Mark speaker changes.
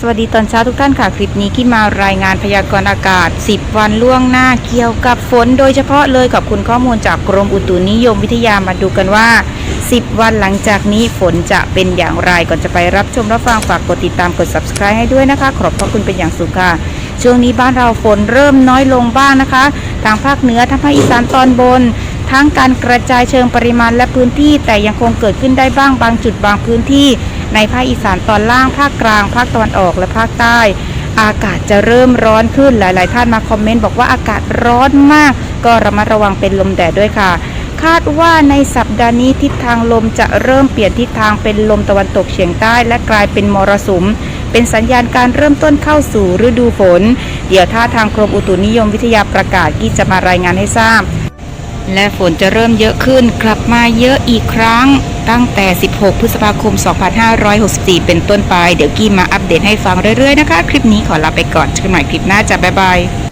Speaker 1: สวัสดีตอนเช้าทุกท่านค่ะ คลิปนี้ที่มารายงานพยากรณ์อากาศ 10 วันล่วงหน้าเกี่ยวกับฝน โดยเฉพาะเลยกับคุณข้อมูลจากกรมอุตุนิยมวิทยามาดูกันว่า 10 วันหลังจากนี้ฝนจะเป็นอย่างไรก่อนจะไปรับชมรับฟังฝากกดติดตามกด subscribe ให้ด้วยนะคะ ขอบพระคุณเป็นอย่างสูงค่ะช่วงนี้บ้านเราฝนเริ่มน้อยลงบ้างนะคะ ทางภาคเหนือทั้งภาคอีสานตอนบน ทั้งการกระจายเชิงปริมาณและพื้นที่ แต่ยังคงเกิดขึ้นได้บ้างบางจุดบางพื้นที่ ในภาคอีสานตอนล่างภาคกลาง ภาคตะวันออกและภาคใต้ อากาศจะเริ่มร้อนขึ้นหลาย ๆ ท่านมาคอมเมนต์บอกว่าอากาศร้อนมาก ก็ระมัดระวังเป็นลมแดดด้วยค่ะคาดว่าในสัปดาห์นี้ทิศทางลมจะเริ่มเปลี่ยนทิศทางเป็นลมตะวันตกเฉียงใต้และกลายเป็นมรสุม เป็นสัญญาณการเริ่มต้นเข้าสู่ฤดูฝน เดี๋ยวถ้าทางกรมอุตุนิยมวิทยาประกาศกี้จะมารายงานให้ทราบ และฝนจะเริ่มเยอะขึ้นกลับมาเยอะอีกครั้ง ตั้งแต่ 16 พฤษภาคม 2564 เป็นต้นไป เดี๋ยวกี้มาอัปเดตให้ฟังเรื่อยๆนะคะ คลิปนี้ขอลาไปก่อนเจอกันใหม่คลิปหน้าจ้ะบ๊ายบาย